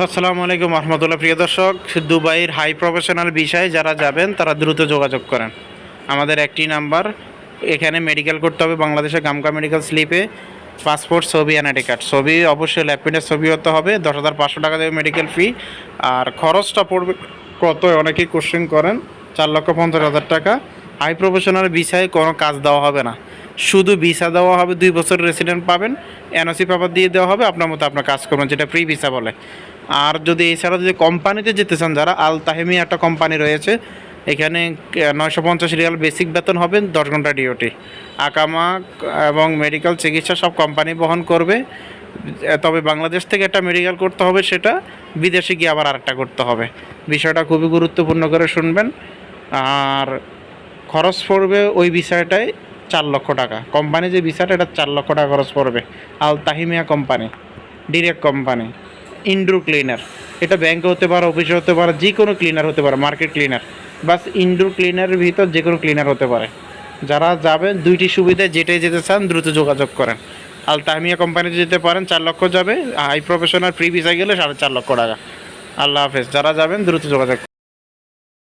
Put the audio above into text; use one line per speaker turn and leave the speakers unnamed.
আসসালামু আলাইকুম রহমতুল্লাহ। প্রিয় দর্শক, দুবাইয়ের হাই প্রফেশনাল বিষয়ে যারা যাবেন, তারা দ্রুত যোগাযোগ করেন। আমাদের একটি নাম্বার, এখানে মেডিকেল করতে হবে বাংলাদেশের গামকা মেডিকেল স্লিপে পাসপোর্ট ছবি এনআইডি কার্ড ছবি, অবশ্যই ল্যাপটপের ছবি হতে হবে। দশ হাজার পাঁচশো টাকা দেবে মেডিকেল ফি আর খরচটা পড়বে কত অনেকেই কোশ্চেন করেন। চার লক্ষ পঞ্চাশ হাজার টাকা। হাই প্রফেশনাল বিষয়ে কোনো কাজ দেওয়া হবে না। শুধু ভিসা দেওয়া হবে, দুই বছর রেসিডেন্ট পাবেন। এনওসি পেপার দিয়ে দেওয়া হবে, আপনার মতো আপনার কাজ করবেন, যেটা প্রি ভিসা বলে। আর যদি এছাড়া যদি কোম্পানিতে যেতে চান, যারা আল তাহেমি একটা কোম্পানি রয়েছে, এখানে নয়শো পঞ্চাশ রিয়াল বেসিক বেতন হবে, দশ ঘণ্টা ডিওটি আকামা এবং মেডিকেল চিকিৎসা সব কোম্পানি বহন করবে। তবে বাংলাদেশ থেকে একটা মেডিকেল করতে হবে, সেটা বিদেশে গিয়ে আবার আরেকটা করতে হবে। বিষয়টা খুবই গুরুত্বপূর্ণ করে শুনবেন। আর খরচ পড়বে ওই বিষয়টায় চার লক্ষ টাকা। কোম্পানি যে বিষয়টা, এটা চার লক্ষ টাকা খরচ পড়বে। Al Tahimiya company, direct company, indoor cleaner. এটা ব্যাংকে হতে পারে অফিসে হতে পারে যে কোনো ক্লিনার হতে পারে মার্কেট ক্লিনার বাস ইনডোর ক্লিনারের ভিতর যে কোনো ক্লিনার হতে পারে। যারা যাবেন, দুইটি সুবিধা, যেটাই যেতে চান, দ্রুত যোগাযোগ করেন। আল তাহমিয়া কোম্পানিতে যেতে পারেন, চার লক্ষ যাবে। হাই প্রফেশনাল প্রি ভিসা গেলে সাড়ে চার লক্ষ টাকা। আল্লাহ হাফেজ। যারা যাবেন, দ্রুত যোগাযোগ